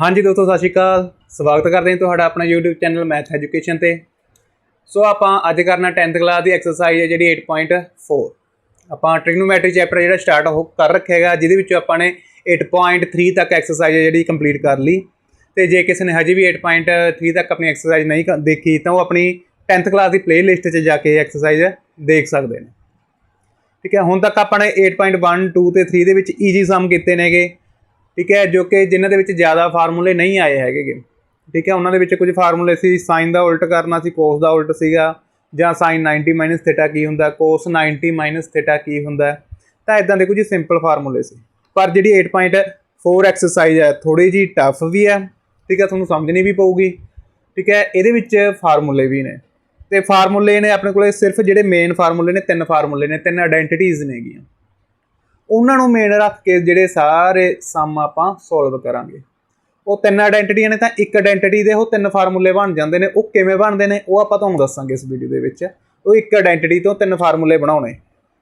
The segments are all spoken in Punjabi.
ਹਾਂਜੀ ਦੋਸਤੋ, ਸਤਿ ਸ਼੍ਰੀ ਅਕਾਲ। ਸਵਾਗਤ ਕਰਦੇ ਹਾਂ ਤੁਹਾਡਾ ਆਪਣਾ YouTube ਚੈਨਲ ਮੈਥ ਐਜੂਕੇਸ਼ਨ ਤੇ। ਸੋ ਆਪਾਂ ਅੱਜ ਕਰਨਾ 10th ਕਲਾਸ ਦੀ ਐਕਸਰਸਾਈਜ਼ ਹੈ ਜਿਹੜੀ 8.4 ਆਪਾਂ ਟ੍ਰਿਗਨੋਮੈਟਰੀ ਚੈਪਟਰ ਜਿਹੜਾ ਸਟਾਰਟ ਹੋ ਕਰ ਰੱਖਿਆ ਹੈਗਾ, ਜਿਹਦੇ ਵਿੱਚ ਆਪਾਂ ਨੇ 8.3 ਤੱਕ ਐਕਸਰਸਾਈਜ਼ ਹੈ ਜਿਹੜੀ ਕੰਪਲੀਟ ਕਰ ਲਈ। ਤੇ ਜੇ ਕਿਸੇ ਨੇ ਹਜੇ ਵੀ 8.3 ਤੱਕ ਆਪਣੀ ਐਕਸਰਸਾਈਜ਼ ਨਹੀਂ ਕ- ਦੇਖੀ, ਤਾਂ ਉਹ ਆਪਣੀ 10th ਕਲਾਸ ਦੀ ਪਲੇਲਿਸਟ 'ਚ ਜਾ ਕੇ ਐਕਸਰਸਾਈਜ਼ ਦੇਖ ਸਕਦੇ ਨੇ। ਠੀਕ ਹੈ, ਹੁਣ ਤੱਕ ਆਪਾਂ ਨੇ 8.1 2 ਤੇ 3 ਦੇ ਵਿੱਚ ਈਜੀ ਸਮ ਕੀਤੇ ਨੇਗੇ। ਠੀਕ ਹੈ, ਜੋ ਕਿ ਜਿਨ੍ਹਾਂ ਦੇ ਵਿੱਚ ਜ਼ਿਆਦਾ ਫਾਰਮੂਲੇ ਨਹੀਂ ਆਏ ਹੈਗੇ ਠੀਕ ਹੈ, ਉਹਨਾਂ ਦੇ ਵਿੱਚ ਕੁਝ ਫਾਰਮੂਲੇ ਸੀ ਸਾਈਨ ਦਾ ਉਲਟ ਕਰਨਾ ਸੀ ਕੋਸ ਦਾ ਉਲਟ ਸੀਗਾ, ਜਾਂ ਸਾਈਨ 90 ਥੀਟਾ ਕੀ ਹੁੰਦਾ ਕੋਸ 90 ਥੀਟਾ ਕੀ ਹੁੰਦਾ। ਤਾਂ ਇਦਾਂ ਦੇ ਕੁਝ ਸਿੰਪਲ ਫਾਰਮੂਲੇ ਸੀ। ਪਰ ਜਿਹੜੀ 8.4 ਐਕਸਰਸਾਈਜ਼ ਹੈ ਥੋੜੀ ਜੀ ਟਫ ਵੀ ਹੈ, ਠੀਕ ਹੈ, ਤੁਹਾਨੂੰ ਸਮਝਣੀ ਵੀ ਪਊਗੀ। ਠੀਕ ਹੈ, ਇਹਦੇ ਵਿੱਚ ਫਾਰਮੂਲੇ ਵੀ ਨੇ। ਤੇ ਫਾਰਮੂਲੇ ਨੇ ਆਪਣੇ ਕੋਲੇ ਸਿਰਫ ਜਿਹੜੇ ਮੇਨ ਫਾਰਮੂਲੇ ਨੇ, ਤਿੰਨ ਫਾਰਮੂਲੇ ਨੇ, ਤਿੰਨ ਆਇਡੈਂਟੀਟੀਆਂ ਨੇਗੀਆਂ। ਉਹਨਾਂ ਨੂੰ ਮੇਨ ਰੱਖ ਕੇ ਜਿਹੜੇ ਸਾਰੇ ਸਮ ਆਪਾਂ ਸੋਲਵ ਕਰਾਂਗੇ। ਉਹ ਤਿੰਨ ਆਇਡੈਂਟੀਟੀਆਂ ਨੇ ਤਾਂ ਇੱਕ ਆਇਡੈਂਟੀਟੀ ਦੇ ਉਹ ਤਿੰਨ ਫਾਰਮੂਲੇ ਬਣ ਜਾਂਦੇ ਨੇ, ਉਹ ਕਿਵੇਂ ਬਣਦੇ ਨੇ, ਉਹ ਆਪਾਂ ਤੁਹਾਨੂੰ ਦੱਸਾਂਗੇ ਇਸ ਵੀਡੀਓ ਦੇ ਵਿੱਚ। ਉਹ ਇੱਕ ਆਇਡੈਂਟੀਟੀ ਤੋਂ ਤਿੰਨ ਫਾਰਮੂਲੇ ਬਣਾਉਣੇ।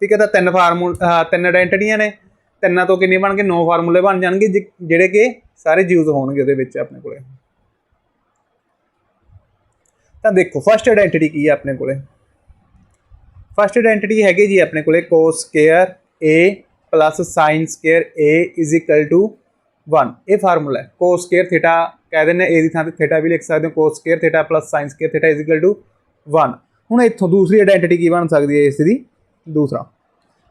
ਠੀਕ ਹੈ, ਤਾਂ ਤਿੰਨ ਫਾਰਮੂਲ ਤਿੰਨ ਆਇਡੈਂਟੀਟੀਆਂ ਨੇ, ਤਿੰਨਾਂ ਤੋਂ ਕਿੰਨੇ ਬਣ ਗਏ ਨੌ ਫਾਰਮੂਲੇ ਬਣ ਜਾਣਗੇ, ਜਿ- ਜਿਹੜੇ ਕਿ ਸਾਰੇ ਯੂਜ਼ ਹੋਣਗੇ ਉਹਦੇ ਵਿੱਚ ਆਪਣੇ ਕੋਲੇ। ਤਾਂ ਦੇਖੋ ਫਸਟ ਆਇਡੈਂਟੀਟੀ ਕੀ ਹੈ ਆਪਣੇ ਕੋਲੇ? ਫਸਟ ਆਇਡੈਂਟੀਟੀ ਹੈਗੀ ਜੀ ਆਪਣੇ ਕੋਲੇ cos square a plus sin square a is equal to 1 ਇਹ ਫਾਰਮੂਲਾ ਹੈ। cos ਸਕੁਅਰ ਥੀਟਾ ਕਹਿ ਦਿੰਦੇ a ਦੀ ਥਾਂ ਤੇ ਥੀਟਾ ਵੀ ਲਿਖ ਸਕਦੇ ਹੋ। cos square theta plus sin square theta is equal to 1 ਹੁਣ ਇੱਥੋਂ ਦੂਸਰੀ ਆਇਡੈਂਟੀਟੀ ਕੀ ਬਣ ਸਕਦੀ ਹੈ ਇਸ ਦੀ? ਦੂਸਰਾ।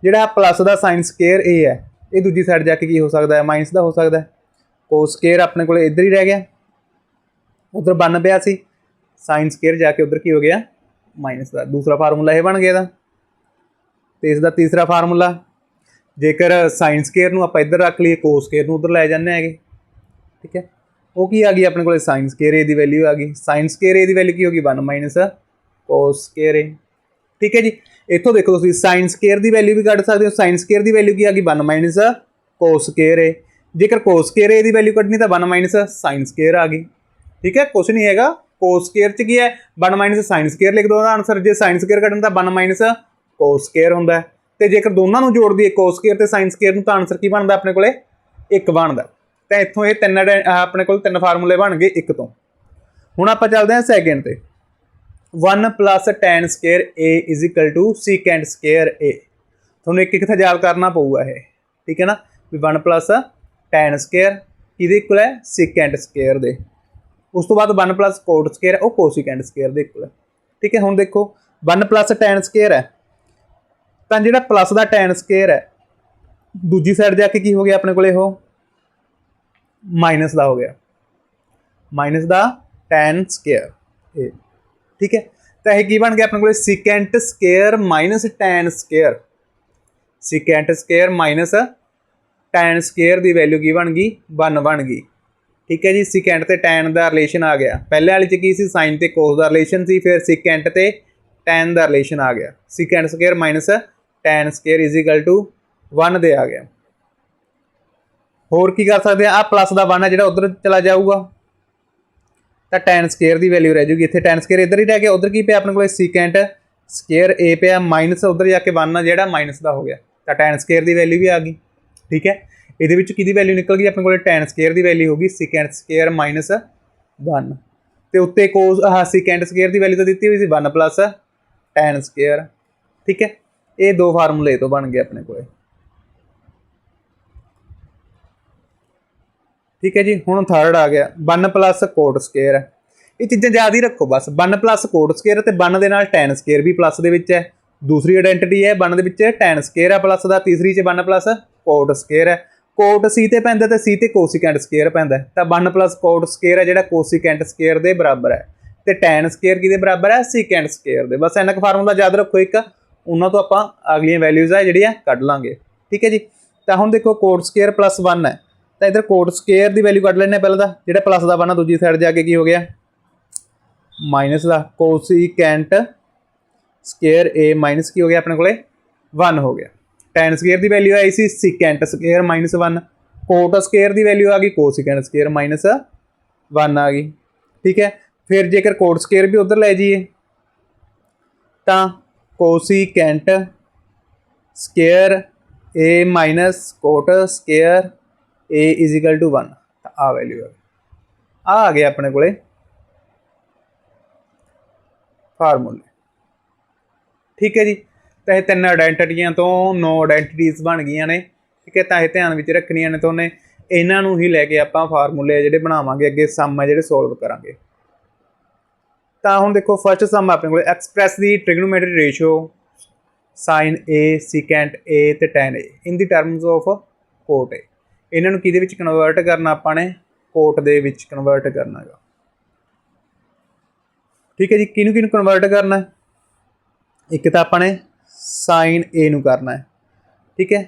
ਜਿਹੜਾ ਪਲੱਸ ਦਾ sin ਸਕੁਅਰ a ਹੈ, ਇਹ ਦੂਜੀ ਸਾਈਡ ਜਾ ਕੇ ਕੀ ਹੋ ਸਕਦਾ ਹੈ? ਮਾਈਨਸ ਦਾ ਹੋ ਸਕਦਾ ਹੈ। cos ਸਕੁਅਰ ਆਪਣੇ ਕੋਲੇ ਇੱਧਰ ਹੀ ਰਹਿ ਗਿਆ। ਉਧਰ ਬਣ ਪਿਆ ਸੀ। sin ਸਕੁਅਰ ਜਾ ਕੇ ਉਧਰ ਕੀ ਹੋ ਗਿਆ? ਮਾਈਨਸ ਦਾ। ਦੂਸਰਾ ਫਾਰਮੂਲਾ ਇਹ ਬਣ ਗਿਆ ਇਹਦਾ। ਤੇ ਇਸ ਦਾ ਤੀਸਰਾ ਫਾਰਮੂਲਾ ਜੇਕਰ ਸਾਇੰਸ ਕੇਅਰ ਨੂੰ ਆਪਾਂ ਇੱਧਰ ਰੱਖ ਲਈਏ ਕੋਸ ਕੇਅਰ ਨੂੰ ਉਧਰ ਲੈ ਜਾਂਦੇ ਹੈਗੇ। ਠੀਕ ਹੈ? ਉਹ ਕੀ ਆ ਗਈ? ਆਪਣੇ ਕੋਲੇ ਸਾਇੰਸ ਕੇਅਰ ਏ ਦੀ ਵੈਲਿਊ ਆ ਗਈ। ਸਾਇੰਸ ਕੇਅਰ ਏ ਦੀ ਵੈਲਿਊ ਕੀ ਹੋ ਗਈ? 1 ਮਾਈਨਸ cos ਸਕੁਅਰ a ਠੀਕ ਹੈ ਜੀ? ਇੱਥੋਂ ਦੇਖੋ ਤੁਸੀਂ ਸਾਇੰਸ ਕੇਅਰ ਦੀ ਵੈਲਿਊ ਵੀ ਕੱਢ ਸਕਦੇ ਹੋ। ਸਾਇੰਸ ਕੇਅਰ ਦੀ ਵੈਲਿਊ ਕੀ ਆ ਗਈ? 1 ਮਾਈਨਸ cos ਸਕੁਅਰ a ਜੇਕਰ ਕੋਸ ਕੇਅਰ ਏ ਦੀ ਵੈਲਿਊ ਕੱਢਣੀ ਤਾਂ 1 ਮਾਈਨਸ sin ਸਕੁਅਰ ਆ ਗਈ। ਠੀਕ ਹੈ? ਕੁਝ ਨਹੀਂ ਹੈਗਾ। ਕੋਸ ਕੇਅਰ ਚ ਕੀ ਹੈ? 1 ਮਾਈਨਸ sin ਸਕੁਅਰ ਲਿਖ ਦੋ ਉਹਦਾ ਆਨਸਰ ਜੇ ਸਾਇੰਸ ਕੇਅਰ ਕੱਢਣਾ ਤਾਂ 1 ਮਾਈਨਸ cos ਸਕੁਅਰ ਹੁੰਦਾ ਹੈ। ਤੇ ਜੇਕਰ ਦੋਨਾਂ ਨੂੰ ਜੋੜਦੀ ਹੈ cos ਸਕੁਅਰ ਤੇ sin ਸਕੁਅਰ ਨੂੰ, ਤਾਂ ਆਨਸਰ ਕੀ ਬਣਦਾ ਆਪਣੇ ਕੋਲੇ? 1 ਬਣਦਾ। ਤਾਂ ਇੱਥੋਂ ਇਹ ਤਿੰਨ ਆਹ ਆਪਣੇ ਕੋਲ ਤਿੰਨ ਫਾਰਮੂਲੇ ਬਣ ਗਏ ਇੱਕ ਤੋਂ। ਹੁਣ ਆਪਾਂ ਚੱਲਦੇ ਹਾਂ ਸੈਕਿੰਡ ਤੇ। 1 tan square a is equal to secant square a ਤੁਹਾਨੂੰ ਇੱਕ ਇੱਕ ਤੇ ਯਾਦ ਕਰਨਾ ਪਊਗਾ ਇਹ। ਠੀਕ ਹੈ ਨਾ? ਵੀ 1 tan ਸਕੁਅਰ ਕਿਹਦੇ ਇਕੁਅਲ ਹੈ? secant ਸਕੁਅਰ ਦੇ। ਉਸ ਤੋਂ ਬਾਅਦ 1 cot ਸਕੁਅਰ ਹੈ, ਉਹ cosecant ਸਕੁਅਰ ਦੇ ਇਕੁਅਲ ਹੈ। ਠੀਕ ਹੈ, ਹੁਣ ਦੇਖੋ। 1 tan ਸਕੁਅਰ ਹੈ। ਤਾਂ ਜਿਹੜਾ ਪਲੱਸ ਦਾ tan ਸਕੁਅਰ ਹੈ, ਦੂਜੀ ਸਾਈਡ ਜਾ ਕੇ ਕੀ ਹੋ ਗਿਆ ਆਪਣੇ ਕੋਲੇ ਉਹ? ਮਾਈਨਸ ਦਾ ਹੋ ਗਿਆ। ਮਾਈਨਸ ਦਾ tan ਸਕੁਅਰ ਇਹ ਠੀਕ ਹੈ? ਤਾਂ ਇਹ ਕੀ ਬਣ ਗਿਆ ਆਪਣੇ ਕੋਲੇ? secant square minus tan square secant square minus tan square ਦੀ ਵੈਲਿਊ ਕੀ ਬਣ ਗਈ? 1 ਬਣ ਗਈ। ਠੀਕ ਹੈ ਜੀ? secant ਤੇ tan ਦਾ ਰਿਲੇਸ਼ਨ ਆ ਗਿਆ। ਪਹਿਲੇ ਵਾਲੇ ਚ ਕੀ ਸੀ? sin ਤੇ cos ਦਾ ਰਿਲੇਸ਼ਨ ਸੀ। ਫਿਰ secant ਤੇ tan ਦਾ ਰਿਲੇਸ਼ਨ ਆ ਗਿਆ। secant square minus tan square is to 1 ਦੇ ਆ ਗਿਆ। ਹੋਰ ਕੀ ਕਰ ਸਕਦੇ ਆ? ਆ ਪਲੱਸ ਦਾ 1 ਆ ਜਿਹੜਾ ਉਧਰ ਚਲਾ ਜਾਊਗਾ। ਤਾਂ tan ਸਕੁਅਰ ਦੀ ਵੈਲਿਊ ਰਹਿ ਜੂਗੀ। ਇੱਥੇ tan ਸਕੁਅਰ ਇੱਧਰ ਹੀ ਰਹਿ ਗਿਆ। ਉਧਰ ਕੀ ਪਿਆ ਆਪਣੇ ਕੋਲ? secant ਸਕੁਅਰ a ਪਿਆ। ਮਾਈਨਸ ਉਧਰ ਜਾ ਕੇ 1 ਆ ਜਿਹੜਾ ਮਾਈਨਸ ਦਾ ਹੋ ਗਿਆ। ਤਾਂ tan ਸਕੁਅਰ ਦੀ ਵੈਲਿਊ ਵੀ ਆ ਗਈ। ਠੀਕ ਹੈ? ਇਹਦੇ ਵਿੱਚ ਕਿਹਦੀ ਵੈਲਿਊ ਨਿਕਲ ਗਈ? ਆਪਣੇ ਕੋਲ tan ਸਕੁਅਰ ਦੀ ਵੈਲਿਊ ਹੋ ਗਈ। secant ਸਕੁਅਰ ਮਾਈਨਸ 1 ਤੇ ਉੱਤੇ cos ਆਹ secant ਸਕੁਅਰ ਦੀ ਵੈਲਿਊ ਤਾਂ ਦਿੱਤੀ ਹੋਈ ਸੀ। 1 ਪਲੱਸ tan ਸਕੁਅਰ ਠੀਕ ਹੈ? ਇਹ ਦੋ ਫਾਰਮੂਲੇ ਤੋਂ ਬਣ ਗਏ ਆਪਣੇ ਕੋਲੇ। ਠੀਕ ਹੈ ਜੀ, ਹੁਣ ਥਰਡ ਆ ਗਿਆ। 1 ਪਲੱਸ ਕੋਟ ਸਕੁਅਰ ਇਹ ਚੀਜ਼ਾਂ ਯਾਦ ਹੀ ਰੱਖੋ ਬਸ। 1 ਪਲੱਸ ਕੋਟ ਸਕੁਅਰ ਤੇ 1 ਦੇ ਨਾਲ tan ਸਕੁਅਰ ਵੀ ਪਲੱਸ ਦੇ ਵਿੱਚ ਹੈ। ਦੂਸਰੀ ਆਇਡੈਂਟੀਟੀ ਹੈ 1 ਦੇ ਵਿੱਚ tan ਸਕੁਅਰ ਹੈ ਪਲੱਸ ਦਾ। ਤੀਸਰੀ ਚ 1 ਪਲੱਸ ਕੋਟ ਸਕੁਅਰ ਹੈ। ਕੋਟ ਸੀ ਤੇ ਪੈਂਦਾ ਤੇ ਸੀ ਤੇ ਕੋਸਿਕੈਂਟ ਸਕੁਅਰ ਪੈਂਦਾ ਤਾਂ 1 ਪਲੱਸ ਕੋਟ ਸਕੁਅਰ ਹੈ ਜਿਹੜਾ ਕੋਸੀਕੈਂਟ ਸਕੁਅਰ ਦੇ ਬਰਾਬਰ ਹੈ। ਤੇ tan ਸਕੁਅਰ ਕਿਹਦੇ ਬਰਾਬਰ ਹੈ? ਸੀਕੈਂਟ ਸਕੁਅਰ ਦੇ। ਬਸ ਇਹਨਾਂ ਕ ਫਾਰਮੂਲਾ ਯਾਦ ਰੱਖੋ ਇੱਕ। ਉਹਨਾਂ ਤੋਂ ਆਪਾਂ ਅਗਲੀਆਂ ਵੈਲਿਊਜ਼ ਆ ਜਿਹੜੀਆਂ ਕੱਢ ਲਾਂਗੇ। ਠੀਕ ਹੈ ਜੀ? ਤਾਂ ਹੁਣ ਦੇਖੋ ਕੋਟ ਸਕੁਅਰ ਪਲੱਸ 1 ਹੈ। ਤਾਂ ਇਧਰ ਕੋਟ ਸਕੁਅਰ ਦੀ ਵੈਲਿਊ ਕੱਢ ਲੈਣੇ ਪਹਿਲਾਂ ਤਾਂ। ਜਿਹੜਾ ਪਲੱਸ ਦਾ 1 ਆ, ਦੂਜੀ ਸਾਈਡ ਜਾ ਕੇ ਕੀ ਹੋ ਗਿਆ? ਮਾਈਨਸ ਦਾ। ਕੋਸਿਕੈਂਟ ਸਕੁਅਰ a ਮਾਈਨਸ ਕੀ ਹੋ ਗਿਆ ਆਪਣੇ ਕੋਲੇ? 1 ਹੋ ਗਿਆ। ਟੈਨ ਸਕੁਅਰ ਦੀ ਵੈਲਿਊ ਆਈ ਸੀ secant square minus 1 cot square ਦੀ ਵੈਲਿਊ ਆ ਗਈ ਕੋਸਿਕੈਂਟ ਸਕੁਅਰ ਮਾਈਨਸ 1 ਆ ਗਈ। ਠੀਕ ਹੈ? ਫਿਰ ਜੇਕਰ ਕੋਟ ਸਕੁਅਰ ਵੀ ਉਧਰ ਲੈ ਜਾਈਏ, ਤਾਂ cosecant square, a minus cot square, a is equal to 1 ਤਾਂ ਆ ਵੈਲਿਊ ਹੈ ਆ ਆ ਗਿਆ ਆਪਣੇ ਕੋਲੇ ਫਾਰਮੂਲੇ। ਠੀਕ ਹੈ ਜੀ? ਤਾਂ ਇਹ ਤਿੰਨ ਆਇਡੈਂਟੀਟੀਆਂ ਤੋਂ ਨੌ ਆਇਡੈਂਟੀਟੀਆਂ ਬਣ ਗਈਆਂ ਨੇ। ਠੀਕ ਹੈ? ਤਾਂ ਇਹ ਧਿਆਨ ਵਿੱਚ ਰੱਖਣੀਆਂ ਨੇ ਤਾਂ ਉਹਨੇ ਇਹਨਾਂ ਨੂੰ ਹੀ ਲੈ ਕੇ ਆਪਾਂ ਫਾਰਮੂਲੇ ਜਿਹੜੇ ਬਣਾਵਾਂਗੇ, ਅੱਗੇ ਸਮ ਆ ਜਿਹੜੇ ਸੋਲਵ ਕਰਾਂਗੇ। ਤਾਂ ਹੁਣ ਦੇਖੋ ਫਸਟ ਸਮ ਆਪਣੇ ਕੋਲ express the trigonometry ratio sin a, secant a ਤੇ tan a in the terms of cot a ਇਹਨਾਂ ਨੂੰ ਕਿਹਦੇ ਵਿੱਚ ਕਨਵਰਟ ਕਰਨਾ ਆਪਾਂ ਨੇ? ਕੋਟ ਦੇ ਵਿੱਚ ਕਨਵਰਟ ਕਰਨਾ ਹੈਗਾ ਠੀਕ ਹੈ ਜੀ, ਕਿਹਨੂੰ ਕਿਹਨੂੰ ਕਨਵਰਟ ਕਰਨਾ ਹੈ? ਇੱਕ ਤਾਂ ਆਪਾਂ ਨੇ sin a ਨੂੰ ਕਰਨਾ ਹੈ। ਠੀਕ ਹੈ,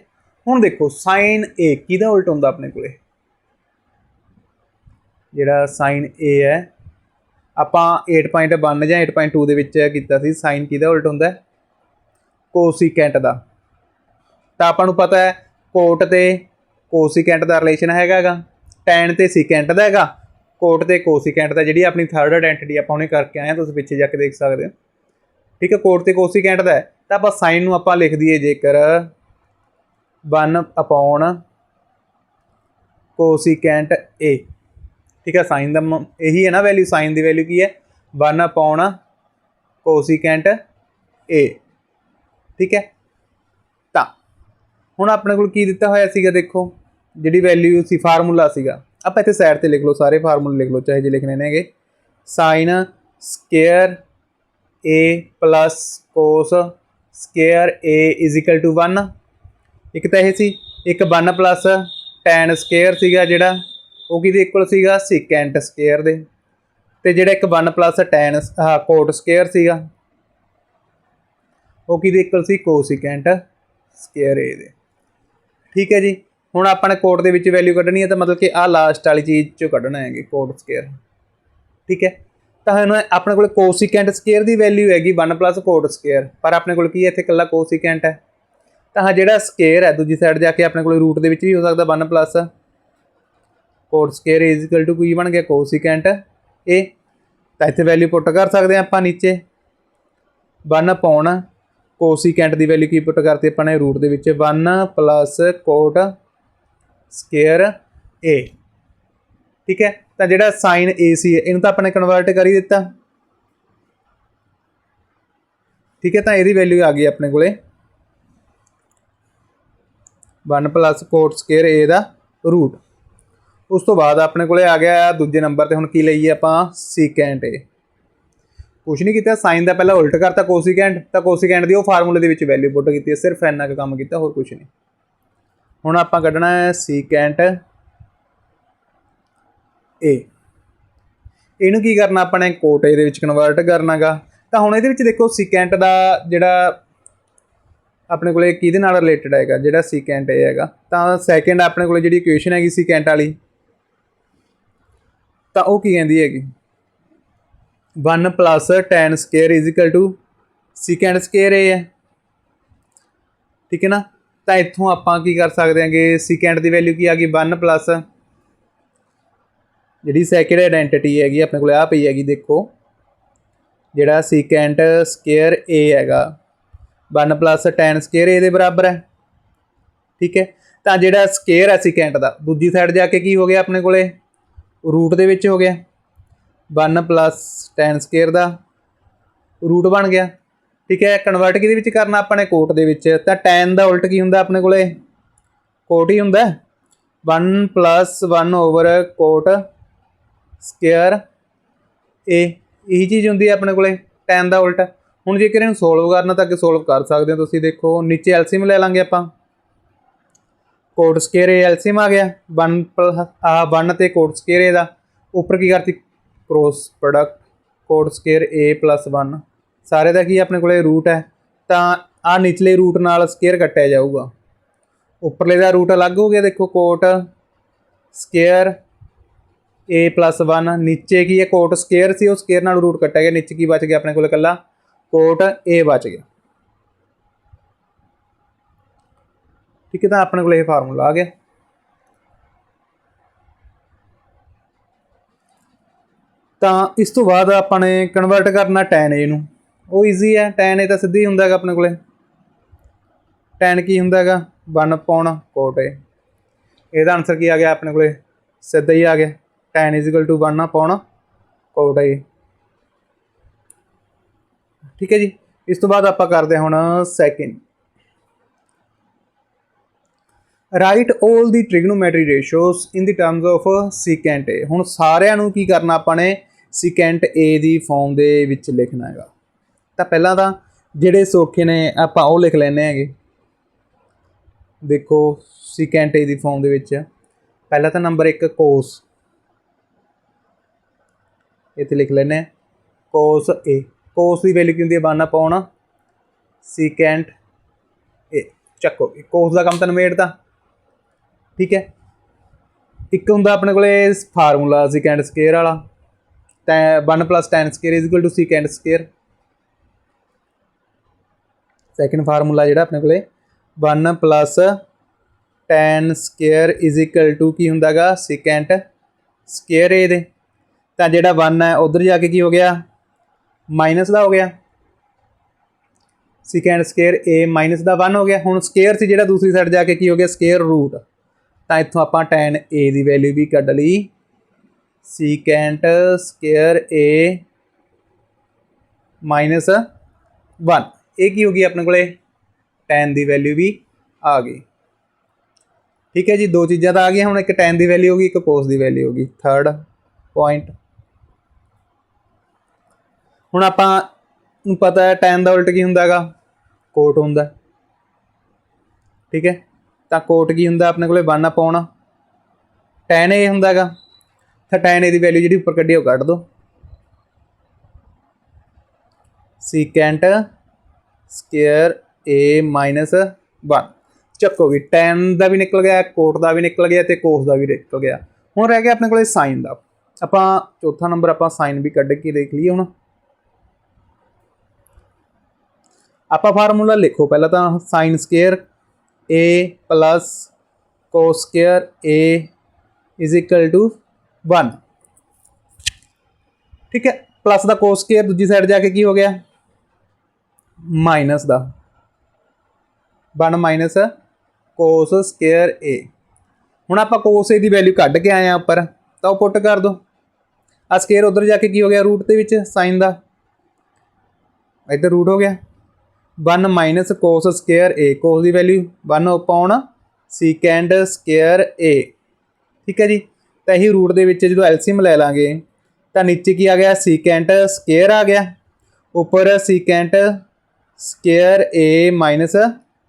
ਹੁਣ ਦੇਖੋ, sin a ਕਿਹਦਾ ਉਲਟ ਹੁੰਦਾ ਆਪਣੇ ਕੋਲੇ? ਜਿਹੜਾ sin a ਹੈ ਆਪਾਂ 8.1 ਜਾਂ 8.2 ਦੇ ਵਿੱਚ ਕੀਤਾ ਸੀ ਸਾਈਨ ਕਿਹਦਾ ਉਲਟ ਹੁੰਦਾ ਹੈ? ਕੋਸੀਕੈਂਟ ਦਾ। ਤਾਂ ਆਪਾਂ ਨੂੰ ਪਤਾ ਹੈ ਕੋਟ ਤੇ ਕੋਸੀਕੈਂਟ ਦਾ ਰਿਲੇਸ਼ਨ ਹੈਗਾਗਾ ਟੈਨ ਤੇ ਸੀਕੈਂਟ ਦਾ ਹੈਗਾ ਕੋਟ ਤੇ ਕੋਸੀਕੈਂਟ ਦਾ, ਜਿਹੜੀ ਆਪਣੀ ਥਰਡ ਆਇਡੈਂਟੀਟੀ ਆਪਾਂ ਉਹਨੇ ਕਰਕੇ ਆਏ ਹਾਂ, ਤੁਸੀਂ ਪਿੱਛੇ ਜਾ ਕੇ ਦੇਖ ਸਕਦੇ ਹੋ। ਠੀਕ ਹੈ ਕੋਟ ਤੇ ਕੋਸੀਕੈਂਟ ਦਾ ਹੈ। ਤਾਂ ਆਪਾਂ ਸਾਈਨ ਨੂੰ ਆਪਾਂ ਲਿਖ ਦਈਏ ਜੇਕਰ 1 ਅਪਾਉਣ ਕੋਸੀਕੈਂਟ a ਠੀਕ ਹੈ ਸਾਈਨ ਦਾ ਮ- ਇਹੀ ਹੈ ਨਾ ਵੈਲਿਊ ਸਾਈਨ ਦੀ ਵੈਲਿਊ ਕੀ ਹੈ? 1 ਅਪੋਨ ਕੋਸੀਕੈਂਟ a, ਠੀਕ ਹੈ? ਤਾਂ ਹੁਣ ਆਪਣੇ ਕੋਲ ਕੀ ਦਿੱਤਾ ਹੋਇਆ ਸੀਗਾ ਦੇਖੋ, ਜਿਹੜੀ ਵੈਲਿਊ ਸੀ, ਫਾਰਮੂਲਾ ਸੀਗਾ। ਆਪਾਂ ਇੱਥੇ ਸਾਈਡ ਤੇ ਲਿਖ ਲਓ, ਸਾਰੇ ਫਾਰਮੂਲੇ ਲਿਖ ਲਓ, ਚਾਹੇ ਜੇ ਲਿਖਣੇ ਨੇਗੇ। Sine square a plus cos square a is equal to 1 ਇੱਕ ਤਾਂ ਇਹ ਸੀ, ਇੱਕ 1 ਪਲੱਸ ਟੈਨ ਸਕੁਅਰ ਸੀਗਾ ਜਿਹੜਾ। ਉਹ ਕਿਹਦੇ ਇਕੁਅਲ ਸੀਗਾ? secant ਸਕੁਅਰ ਦੇ। ਤੇ ਜਿਹੜਾ ਇੱਕ 1 plus tan ਆਹ cot ਸਕੁਅਰ ਸੀਗਾ। ਉਹ ਕਿਹਦੇ ਇਕੁਅਲ ਸੀ? ਕੋਸੀਕੈਂਟ ਸਕੁਅਰ ਏ ਦੇ। ਠੀਕ ਹੈ ਜੀ। ਹੁਣ ਆਪਾਂ ਨੇ ਕੋਟ ਦੇ ਵਿੱਚ ਵੈਲਿਊ ਕੱਢਣੀ ਹੈ ਤਾਂ ਮਤਲਬ ਕਿ ਆਹ ਲਾਸਟ ਵਾਲੀ ਚੀਜ਼ ਚੋਂ ਕੱਢਣਾ ਹੈਗੇ, ਕੋਟ ਸਕੁਅਰ। ਠੀਕ ਹੈ। ਤਾਂ ਹੁਣ ਆਪਣੇ ਕੋਲ ਕੋਸੀਕੈਂਟ ਸਕੁਅਰ ਦੀ ਵੈਲਿਊ ਹੈਗੀ 1 ਕੋਟ ਸਕੁਅਰ। ਪਰ ਆਪਣੇ ਕੋਲ ਕੀ ਹੈ? ਇੱਥੇ ਇਕੱਲਾ ਕੋਸਿਕੈਂਟ ਹੈ। ਤਾਂ ਹਾਂ ਜਿਹੜਾ ਸਕੁਅਰ ਹੈ, ਦੂਜੀ ਸਾਈਡ ਜਾ ਕੇ ਆਪਣੇ ਕੋਲ ਰੂਟ ਦੇ ਵਿੱਚ ਵੀ ਹੋ ਸਕਦਾ 1 cot square is equal to ਕੀ ਬਣ ਗਿਆ ਕੋਸਿਕੈਂਟ e a ਤਾਂ ਇੱਥੇ ਵੈਲਿਊ ਪੁੱਟ ਕਰ ਸਕਦੇ ਹਾਂ ਆਪਾਂ ਨੀਚੇ। 1 ਪਾਉਣ ਕੋਸਿਕੈਂਟ ਦੀ ਵੈਲਿਊ ਕੀ ਪੁੱਟ ਕਰਤੀ ਆਪਾਂ ਨੇ? ਰੂਟ ਦੇ ਵਿੱਚ 1 ਕੋਟ ਸਕੇਅਰ a ਠੀਕ ਹੈ? ਤਾਂ ਜਿਹੜਾ ਸਾਈਨ ਏ ਸੀ, ਇਹਨੂੰ ਤਾਂ ਆਪਾਂ ਨੇ ਕਨਵਰਟ ਕਰ ਹੀ ਦਿੱਤਾ। ਠੀਕ ਹੈ? ਤਾਂ ਇਹਦੀ ਵੈਲਿਊ ਆ ਗਈ ਆਪਣੇ ਕੋਲੇ। 1 ਕੋਟ ਸਕੇਅਰ a ਦਾ ਰੂਟ ਉਸ ਤੋਂ ਬਾਅਦ ਆਪਣੇ ਕੋਲੇ ਆ ਗਿਆ ਦੂਜੇ ਨੰਬਰ ਤੇ ਹੁਣ ਕੀ ਲਈਏ ਆਪਾਂ? Secant ਏ ਕੁਛ ਨਹੀਂ ਕੀਤਾ ਸਾਈਨ ਦਾ ਪਹਿਲਾਂ ਉਲਟ ਕਰਤਾ ਕੋਸਿਕੈਂਟ ਤਾਂ ਕੋਸਿਕੈਂਟ ਦੀ ਉਹ ਫਾਰਮੂਲੇ ਦੇ ਵਿੱਚ ਵੈਲਿਊ ਪੁੱਟ ਕੀਤੀ ਹੈ, ਸਿਰਫ ਇੰਨਾ ਕੁ ਕੰਮ ਕੀਤਾ, ਹੋਰ ਕੁਛ ਨਹੀਂ। ਹੁਣ ਆਪਾਂ ਕੱਢਣਾ ਹੈ ਸੀਕੈਂਟ ਏ ਇਹਨੂੰ ਕੀ ਕਰਨਾ ਆਪਾਂ ਨੇ? ਕੋਟੇ ਦੇ ਵਿੱਚ ਕਨਵਰਟ ਕਰਨਾਗਾ। ਤਾਂ ਹੁਣ ਇਹਦੇ ਵਿੱਚ ਦੇਖੋ ਸੀਕੈਂਟ ਦਾ ਜਿਹੜਾ ਆਪਣੇ ਕੋਲੇ ਕਿਹਦੇ ਨਾਲ ਰਿਲੇਟਡ ਹੈਗਾ, ਜਿਹੜਾ ਸੀਕੈਂਟ ਏ ਹੈਗਾ, ਤਾਂ ਸੈਕੰਡ ਆਪਣੇ ਕੋਲੇ ਜਿਹੜੀ ਇਕੁਏਸ਼ਨ ਹੈਗੀ ਸੀਕੈਂਟ ਵਾਲੀ ਤਾਂ ਉਹ ਕੀ ਕਹਿੰਦੀ ਹੈਗੀ? 1 plus tan square is equal to secant square a ਹੈ। ਠੀਕ ਹੈ ਨਾ? ਤਾਂ ਇੱਥੋਂ ਆਪਾਂ ਕੀ ਕਰ ਸਕਦੇ ਹਾਂਗੇ? secant ਦੀ ਵੈਲਿਊ ਕੀ ਆ ਗਈ? 1 plus ਜਿਹੜੀ ਸੈਕਿੰਡ ਆਇਡੈਂਟੀਟੀ ਹੈਗੀ, ਆਪਣੇ ਕੋਲ ਆ ਪਈ ਹੈਗੀ, ਦੇਖੋ। ਜਿਹੜਾ secant square a ਹੈਗਾ। 1 plus tan square a ਦੇ ਬਰਾਬਰ ਹੈ। ਠੀਕ ਹੈ? ਤਾਂ ਜਿਹੜਾ ਸਕੁਅਰ ਹੈ secant ਦਾ, ਦੂਜੀ ਸਾਈਡ ਜਾ ਕੇ ਕੀ ਹੋ ਗਿਆ ਆਪਣੇ ਕੋਲੇ? ਰੂਟ ਦੇ ਵਿੱਚ ਹੋ ਗਿਆ। 1 tan ਸਕੁਅਰ ਦਾ ਰੂਟ ਬਣ ਗਿਆ। ਠੀਕ ਹੈ ਕਨਵਰਟ ਕਿਹਦੇ ਵਿੱਚ ਕਰਨਾ ਆਪਾਂ ਨੇ ਕੋਟ ਦੇ ਵਿੱਚ? ਤਾਂ tan ਦਾ ਉਲਟ ਕੀ ਹੁੰਦਾ ਆਪਣੇ ਕੋਲੇ? ਕੋਟ ਹੀ ਹੁੰਦਾ। 1 1 ਓਵਰ ਕੋਟ ਸਕੁਅਰ a ਇਹੀ ਚੀਜ਼ ਹੁੰਦੀ ਹੈ ਆਪਣੇ ਕੋਲੇ tan ਦਾ ਉਲਟ। ਹੁਣ ਜੇਕਰ ਇਹਨੂੰ ਸੋਲਵ ਕਰਨਾ ਤਾਂ ਅੱਗੇ ਸੋਲਵ ਕਰ ਸਕਦੇ ਹੋ ਤੁਸੀਂ। ਦੇਖੋ, ਨੀਚੇ ਐਲਸੀਐਮ ਲੈ ਲਾਂਗੇ ਆਪਾਂ। ਕੋਟ ਸਕੁਅਰ a ਐਲਸੀਐਮ ਆ ਗਿਆ। 1 ਆ 1 ਤੇ ਕੋਟ ਸਕੁਅਰ a ਦਾ। ਉੱਪਰ ਕੀ ਕਰਤੀ? Cross product cot square a 1 ਸਾਰੇ ਦਾ ਕੀ ਆਪਣੇ ਕੋਲੇ ਰੂਟ ਹੈ? ਤਾਂ ਆ ਨਿਚਲੇ ਰੂਟ ਨਾਲ ਸਕੇਅਰ ਕੱਟਿਆ ਜਾਊਗਾ। ਉੱਪਰਲੇ ਦਾ ਰੂਟ ਅਲੱਗ ਹੋ ਗਿਆ। ਦੇਖੋ ਕੋਟ ਸਕੁਅਰ a 1 ਨੀਚੇ ਕੀ ਹੈ? ਕੋਟ ਸਕੇਅਰ ਸੀ। ਉਹ ਸਕੇਅਰ ਨਾਲ ਰੂਟ ਕੱਟਿਆ ਗਿਆ। ਨੀਚੇ ਕੀ ਬਚ ਗਿਆ ਆਪਣੇ ਕੋਲ ਇਕੱਲਾ? ਕੋਟ a ਬਚ ਗਿਆ। ਠੀਕ ਹੈ ਤਾਂ ਆਪਣੇ ਕੋਲ ਇਹ ਫਾਰਮੂਲਾ ਆ ਗਿਆ। ਤਾਂ ਇਸ ਤੋਂ ਬਾਅਦ ਆਪਾਂ ਨੇ ਕਨਵਰਟ ਕਰਨਾ tan a ਨੂੰ। ਉਹ ਈਜ਼ੀ ਹੈ, tan a ਤਾਂ ਸਿੱਧੀ ਹੀ ਹੁੰਦਾ ਹੈਗਾ ਆਪਣੇ ਕੋਲੇ। tan ਕੀ ਹੁੰਦਾ ਹੈਗਾ? 1 ਪਾਉਣ ਕੋਟ a ਇਹਦਾ ਆਨਸਰ ਕੀ ਆ ਗਿਆ ਆਪਣੇ ਕੋਲੇ? ਸਿੱਧਾ ਹੀ ਆ ਗਿਆ। tan = 1 ਅਪੋਨ ਕੋਟ A ਠੀਕ ਹੈ ਜੀ। ਇਸ ਤੋਂ ਬਾਅਦ ਆਪਾਂ ਕਰਦੇ ਹਾਂ ਹੁਣ second right 올 the trigonometry ratios in the terms of secant a ਹੁਣ ਸਾਰਿਆਂ ਨੂੰ ਕੀ ਕਰਨਾ ਆਪਾਂ ਨੇ? Secant ਏ ਦੀ ਫਾਰਮ ਦੇ ਵਿੱਚ ਲਿਖਣਾ ਹੈਗਾ। ਤਾਂ ਪਹਿਲਾਂ ਤਾਂ ਜਿਹੜੇ ਸੌਖੇ ਨੇ, ਆਪਾਂ ਉਹ ਲਿਖ ਲੈਣੇ ਹੈਗੇ। ਦੇਖੋ ਸੀਕੈਂਟ ਏ ਦੀ ਫਾਰਮ ਦੇ ਵਿੱਚ। ਪਹਿਲਾ ਤਾਂ ਨੰਬਰ 1 ਕੋਸ ਇੱਥੇ ਲਿਖ ਲੈਣੇ ਕੋਸ ਏ ਕੋਸ ਦੀ ਵੈਲਿਊ ਕੀ ਹੁੰਦੀ ਹੈ? 1 ਪਾਉਣ। ਸੀਕੈਂਟ ਏ ਚੱਕੋ ਕੋਸ ਦਾ ਕੰਮ ਤਾਂ ਨਿਬੇੜਤਾ। ਠੀਕ ਹੈ? ਇੱਕ ਹੁੰਦਾ ਆਪਣੇ ਕੋਲੇ ਫਾਰਮੂਲਾ secant ਸਕੁਅਰ ਵਾਲਾ। ਤਾਂ 1 tan square secant square second formula ਜਿਹੜਾ ਆਪਣੇ ਕੋਲੇ 1 tan ਸਕੁਅਰ ਕੀ ਹੁੰਦਾਗਾ? secant ਸਕੁਅਰ ਏ ਦੇ ਤਾਂ ਜਿਹੜਾ 1 ਹੈ, ਉਧਰ ਜਾ ਕੇ ਕੀ ਹੋ ਗਿਆ? ਮਾਈਨਸ ਦਾ ਹੋ ਗਿਆ। secant ਸਕੁਅਰ a ਮਾਈਨਸ ਦਾ 1 ਹੋ ਗਿਆ। ਹੁਣ ਸਕੁਅਰ ਸੀ ਜਿਹੜਾ ਦੂਸਰੀ ਸਾਈਡ ਜਾ ਕੇ ਕੀ ਹੋ ਗਿਆ? ਸਕੁਅਰ ਰੂਟ ਤਾਂ ਇੱਥੋਂ ਆਪਾਂ tan a ਦੀ ਵੈਲਿਊ ਵੀ ਕੱਢ ਲਈ। ਸੀਕੈਂਟ ਸਕੁਅਰ a ਮਾਈਨਸ 1 ਇਹ ਕੀ ਹੋ ਗਈ ਆਪਣੇ ਕੋਲੇ? tan ਦੀ ਵੈਲਿਊ ਵੀ ਆ ਗਈ। ਠੀਕ ਹੈ ਜੀ, ਦੋ ਚੀਜ਼ਾਂ ਤਾਂ ਆ ਗਈਆਂ। ਹੁਣ ਇੱਕ tan ਦੀ ਵੈਲਿਊ ਹੋ ਗਈ, ਇੱਕ cos ਦੀ ਵੈਲਿਊ ਹੋ ਗਈ। ਥਰਡ ਪੁਆਇੰਟ ਹੁਣ ਆਪਾਂ ਨੂੰ ਪਤਾ ਹੈ tan ਦਾ ਉਲਟ ਕੀ ਹੁੰਦਾਗਾ? ਕੋਟ ਹੁੰਦਾ। ਠੀਕ ਹੈ। ਤਾਂ ਕੋਟ ਕੀ ਹੁੰਦਾ ਆਪਣੇ ਕੋਲੇ? 1 ਪਾਉਣਾ tan a ਹੁੰਦਾਗਾ। ਤਾਂ tan a ਦੀ ਵੈਲਿਊ ਜਿਹੜੀ ਉੱਪਰ ਕੱਢੀ ਉਹ ਕੱਢ ਦੋ। Secant ਸਕੁਅਰ a 1 ਚੱਕੋ ਵੀ tan ਦਾ ਵੀ ਨਿਕਲ ਗਿਆ, ਕੋਟ ਦਾ ਵੀ ਨਿਕਲ ਗਿਆ ਤੇ cos ਦਾ ਵੀ ਨਿਕਲ ਗਿਆ। ਹੁਣ ਰਹਿ ਗਿਆ ਆਪਣੇ ਕੋਲੇ ਸਾਈਨ ਦਾ। ਆਪਾਂ ਚੌਥਾ ਨੰਬਰ ਆਪਾਂ ਸਾਈਨ ਵੀ ਕੱਢ ਕੇ ਦੇਖ ਲਈਏ ਹੁਣ। ਆਪਾਂ ਫਾਰਮੂਲਾ ਲਿਖੋ ਪਹਿਲਾਂ ਤਾਂ sine square a cos square a 1 ਠੀਕ ਹੈ? ਪਲੱਸ ਦਾ cos ਸਕੁਅਰ ਦੂਜੀ ਸਾਈਡ ਜਾ ਕੇ ਕੀ ਹੋ ਗਿਆ? ਮਾਈਨਸ ਦਾ। 1 ਮਾਈਨਸ cos ਸਕੁਅਰ a ਹੁਣ ਆਪਾਂ cos a ਦੀ ਵੈਲਿਊ ਕੱਢ ਕੇ ਆਏ ਆ ਉੱਪਰ, ਤਾਂ ਉਹ ਪੁੱਟ ਕਰ ਦੋ। ਆ ਸਕੁਅਰ ਉਧਰ ਜਾ ਕੇ ਕੀ ਹੋ ਗਿਆ? ਰੂਟ ਦੇ ਵਿੱਚ ਸਾਈਨ ਦਾ। ਇੱਧਰ ਰੂਟ ਹੋ ਗਿਆ। 1 minus cos square a cos ਦੀ ਵੈਲਿਊ 1 ਪਾਉਣ ਸੀਕੈਂਡ ਸਕੁਅਰ a, ਠੀਕ ਹੈ ਜੀ? ਤਾਂ ਇਹੀ ਰੂਟ ਦੇ ਵਿੱਚ ਜਦੋਂ ਐਲਸੀਐਮ ਲੈ ਲਾਂਗੇ, ਤਾਂ ਨੀਚੇ ਕੀ ਆ ਗਿਆ? secant ਸਕੁਅਰ ਆ ਗਿਆ। ਉੱਪਰ secant ਸਕੁਅਰ a